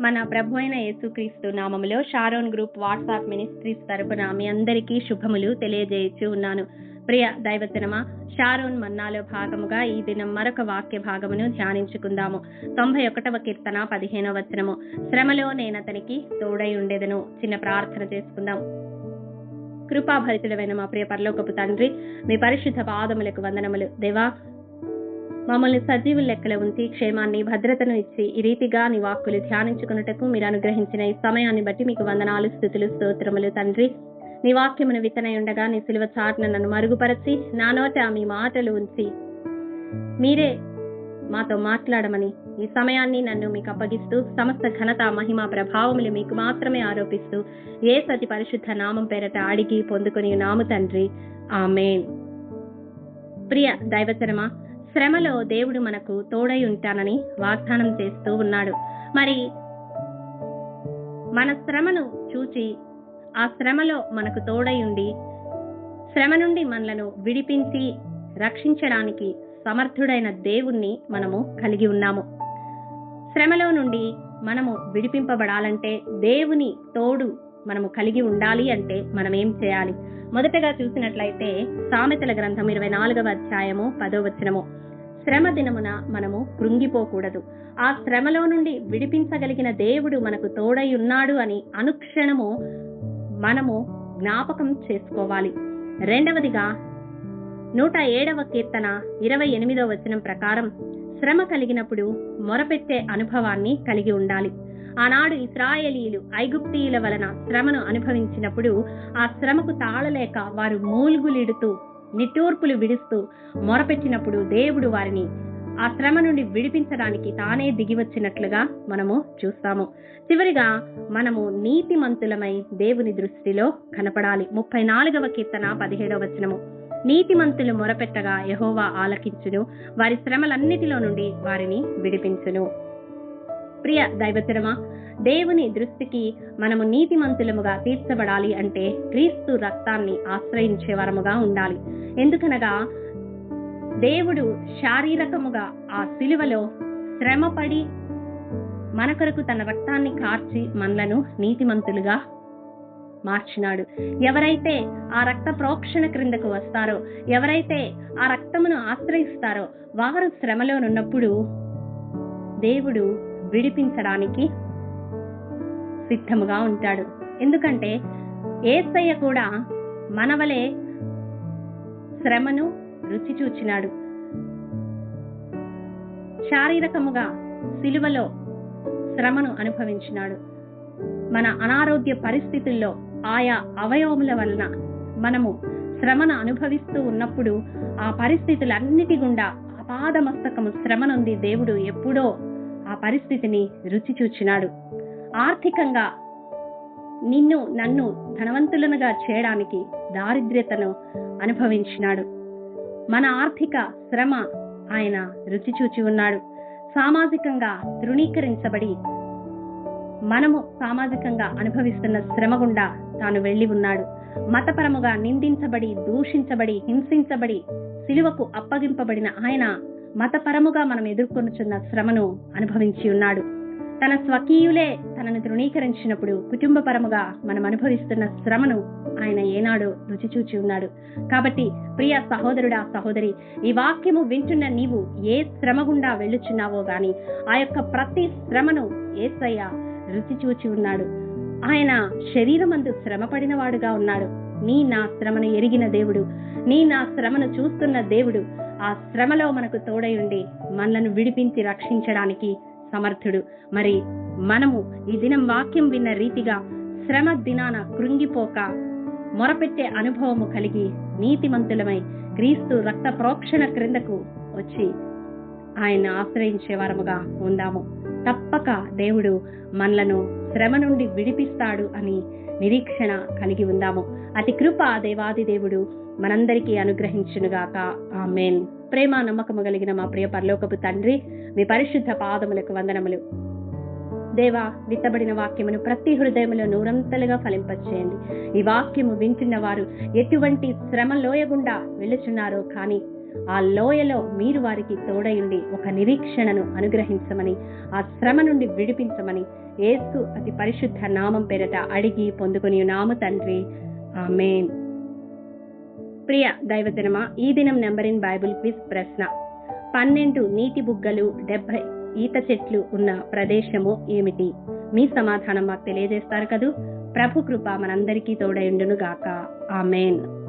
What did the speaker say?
మన ప్రభు అయిన యేసుక్రీస్తు నామములో షారోన్ గ్రూప్ వాట్సాప్ మినిస్ట్రీస్ తరపున మీ అందరికీ శుభములు తెలియజేయచ్చు ఉన్నాను. ప్రియ దైవజనమ షారోన్ మన్నాలో భాగముగా ఈ దినం మరొక వాక్య భాగమును ధ్యానించుకుందాము. తొంభై ఒకటవ కీర్తన పదిహేనవ వచనము. శ్రమలో నేనతనికి తోడై ఉండేదను. చిన్న ప్రార్థన చేసుకుందాం. కృపాభరితుడమైన మా ప్రియ పరలోకపు తండ్రి మీ పరిశుద్ధ పాదములకు వందనములు. దేవా మమ్మల్ని సజీవుల లెక్కలో ఉంచి క్షేమాన్ని భద్రతను ఇచ్చి ఈ రీతిగా నీ వాక్కులు ధ్యానించుకున్నటకు మీరు అనుగ్రహించిన ఈ సమయాన్ని బట్టి మీకు వందనాలు స్థుతులు స్తోత్రములు తండ్రి. నీ వాక్యమును విత్తనై ఉండగా నీ సిలువ చాటున నన్ను మరుగుపరచి నా నోట మీ మాటలు ఉంచి మీరే మాతో మాట్లాడమని ఈ సమయాన్ని నన్ను మీకు అప్పగిస్తూ సమస్త ఘనత మహిమ ప్రభావములు మీకు మాత్రమే ఆరోపిస్తూ ఏ సతి పరిశుద్ధ నామం పేరట అడిగి పొందుకుని నాము తండ్రి. ఆమెన్. ప్రియ దైవచరమా శ్రమలో దేవుడు మనకు తోడై ఉంటానని వాగ్దానం చేస్తూ ఉన్నాడు. మరి మన శ్రమను చూచి ఆ శ్రమలో మనకు తోడై ఉండి శ్రమ నుండి మనలను విడిపించి రక్షించడానికి సమర్థుడైన దేవుణ్ణి మనము కలిగి ఉన్నాము. శ్రమలో నుండి మనము విడిపింపబడాలంటే దేవుని తోడు మనము కలిగి ఉండాలి అంటే మనం ఏం చేయాలి? మొదటగా చూసినట్లయితే సామెతల గ్రంథం ఇరవై నాలుగవ అధ్యాయము పదో వచనము. శ్రమ దినమున మనము కృంగిపోకూడదు. ఆ శ్రమలో నుండి విడిపించగలిగిన దేవుడు మనకు తోడై ఉన్నాడు అని అనుక్షణము మనము జ్ఞాపకం చేసుకోవాలి. రెండవదిగా నూట ఏడవ కీర్తన ఇరవై ఎనిమిదవ వచనం ప్రకారం శ్రమ కలిగినప్పుడు మొరపెట్టే అనుభవాన్ని కలిగి ఉండాలి. ఆనాడు ఇస్రాయేలీలు ఐగుప్తీయుల వలన శ్రమను అనుభవించినప్పుడు ఆ శ్రమకు తాళలేక వారు మూల్గులిడుతూ నిట్టూర్పులు విడుస్తూ మొరపెట్టినప్పుడు దేవుడు వారిని ఆ శ్రమ నుండి విడిపించడానికి తానే దిగి వచ్చినట్లుగా మనము చూస్తాము. చివరిగా మనము నీతిమంతులమై దేవుని దృష్టిలో కనపడాలి. ముప్పై నాలుగవ కీర్తన పదిహేడవ వచనము. నీతిమంతులు మొరపెట్టగా యహోవా ఆలకించును వారి శ్రమలన్నిటిలో నుండి వారిని విడిపించును. ప్రియ దైవచరమా దేవుని దృష్టికి మనము నీతిమంతులముగా తీర్చబడాలి అంటే క్రీస్తు రక్తాన్ని ఆశ్రయించే వరముగా ఉండాలి. ఎందుకనగా దేవుడు శారీరకముగా ఆ సిలువలో శ్రమపడి మన కొరకు తన రక్తాన్ని కార్చి మనలను నీతిమంతులుగా మార్చినాడు. ఎవరైతే ఆ రక్త ప్రోక్షణ క్రిందకు వస్తారో ఎవరైతే ఆ రక్తమును ఆశ్రయిస్తారో వారు శ్రమలోనున్నప్పుడు దేవుడు విడిపించడానికి సిద్ధముగా ఉంటాడు. ఎందుకంటే ఏసయ్య కూడా మనవలే శ్రమను రుచి చూచినాడు. శారీరకముగా సిలువలో శ్రమను అనుభవించినాడు. మన అనారోగ్య పరిస్థితుల్లో ఆయా అవయవముల వలన మనము శ్రమను అనుభవిస్తూ ఉన్నప్పుడు ఆ పరిస్థితులన్నిటి గుండా అపాదమస్తకము శ్రమనుంది దేవుడు ఎప్పుడో ఆ పరిస్థితిని రుచి చూచినాడు. ఆర్థికంగా నిన్ను నన్ను ధనవంతులనుగా చేయడానికి దారిద్ర్యతను అనుభవించినాడు. మన ఆర్థిక శ్రమ ఆయన రుచి చూచి ఉన్నాడు. సామాజికంగా తృణీకరించబడి మనము సామాజికంగా అనుభవిస్తున్న శ్రమ గుండా తాను వెళ్ళి ఉన్నాడు. మతపరముగా నిందించబడి దూషించబడి హింసించబడి సిలువకు అప్పగింపబడిన ఆయన మతపరముగా మనం ఎదుర్కొనుచున్న శ్రమను అనుభవించి ఉన్నాడు. తన స్వకీయులే తనను తృణీకరించినప్పుడు కుటుంబపరముగా మనం అనుభవిస్తున్న శ్రమను ఆయన ఏనాడు రుచి చూచి ఉన్నాడు. కాబట్టి ప్రియ సహోదరుడా సహోదరి ఈ వాక్యము వింటున్న నీవు ఏ శ్రమ గుండా వెళ్ళుచున్నావో గాని ఆ యొక్క ప్రతి శ్రమను ఏసయ్య రుచి చూచి ఉన్నాడు. ఆయన శరీరమందు శ్రమ ఉన్నాడు. నీ నా శ్రమను ఎరిగిన దేవుడు. నీ నా శ్రమను చూస్తున్న దేవుడు. ఆ శ్రమలో మనకు తోడై ఉండి మనలను విడిపించి రక్షించడానికి సమర్థుడు. మరి మనము ఈ దినం వాక్యం విన్న రీతిగా శ్రమ దినాన కృంగిపోక మొరపెట్టే అనుభవము కలిగి నీతిమంతులమై క్రీస్తు రక్త ప్రోక్షణ క్రిందకు వచ్చి ఆయన ఆశ్రయించే వారముగా ఉందాము. తప్పక దేవుడు మనలను శ్రమ నుండి విడిపిస్తాడు అని నిరీక్షణ కలిగి ఉందాము. అతి కృప దేవాది దేవుడు మనందరికీ అనుగ్రహించునుగాక. ఆమెన్. ప్రేమ నమ్మకము కలిగిన మా ప్రియ పరలోకపు తండ్రి మీ పరిశుద్ధ పాదములకు వందనములు. దేవా విత్తబడిన వాక్యమును ప్రతి హృదయములో నూరంతలుగా ఫలింపచేయండి. ఈ వాక్యము వింటున్న వారు ఎటువంటి శ్రమ లోయగుండా వెళ్ళుచున్నారో కానీ ఆ లోయలో మీరు వారికి తోడయుండి ఒక నిరీక్షణను అనుగ్రహించమని ఆ శ్రమ నుండి విడిపించమని ఏసు అతి పరిశుద్ధ నామం పేరట అడిగి పొందుకుని నాము తండ్రి. ఆమెన్. ప్రియ దైవజనమా ఈ దినం నెంబర్ ఇన్ బైబిల్ క్విజ్ ప్రశ్న. పన్నెండు నీటి బుగ్గలు డెబ్బై ఈత చెట్లు ఉన్న ప్రదేశము ఏమిటి? మీ సమాధానం మాకు తెలియజేస్తారు కదూ? ప్రభు కృప మనందరికీ తోడయుండును గాక ఆమెన్.